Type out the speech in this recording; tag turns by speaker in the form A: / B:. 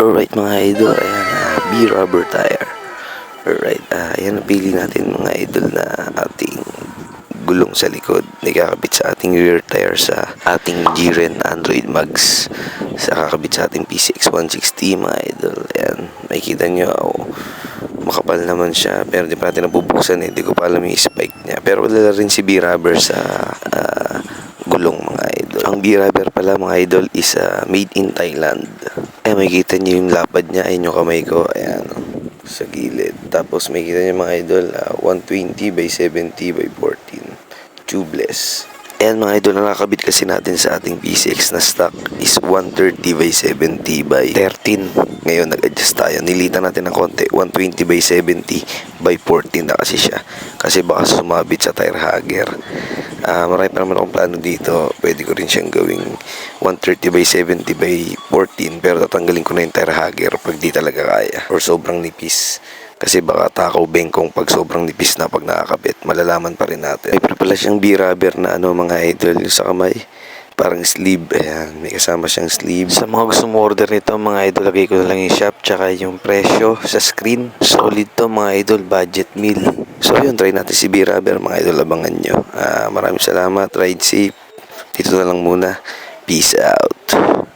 A: Alright mga idol, ayan, uh, B-rubber tire. Alright, ah, ayan napili natin mga idol na ating gulong sa likod. Nakakabit sa ating rear tire sa ating Jiren Android Mags. Sa kakabit sa ating PCX 160 mga idol. Ayan, makikita nyo, oh, makapal naman siya. Pero di pa natin nabubuksan eh. Di ko pa alam yung spike niya. Pero wala rin si B-rubber sa ah, gulong mga idol. Ang B-rubber pala mga idol is ah, made in Thailand. Eh, makikita nyo yung lapad niya. Ayun yung kamay ko. Ayan, oh, sa gilid. Tapos makikita nyo mga idol, ah, 120 by 70 by 14. Tubeless. Ayan mga idol, ang nakakabit kasi natin sa ating PCX na stock is 130 by 70 by 13. Ngayon, nag-adjust tayo. Nilitan natin ng konti. 120 by 70 by 14 na kasi siya. Kasi baka sumabit sa tire hugger. Ah, marami pa naman akong plano dito. Pwede ko rin siyang gawing 130 by 70 by 14 pero tatanggalin ko na yung tire hugger pag di talaga kaya or sobrang nipis. Kasi baka takaw bengkong pag sobrang nipis na pag nakakabit. Malalaman pa rin natin. May pala siyang B-rubber na ano mga idol sa kamay. Parang sleeve. Ayan, may kasama siyang sleeve. Sa mga gusto mo order nito mga idol, lagay ko na lang yung shop tsaka yung presyo sa screen. Solid to mga idol, budget meal. So yun, try natin si B-rubber mga idol, abangan nyo. Ah, maraming salamat, ride safe. Dito na lang muna. Peace out.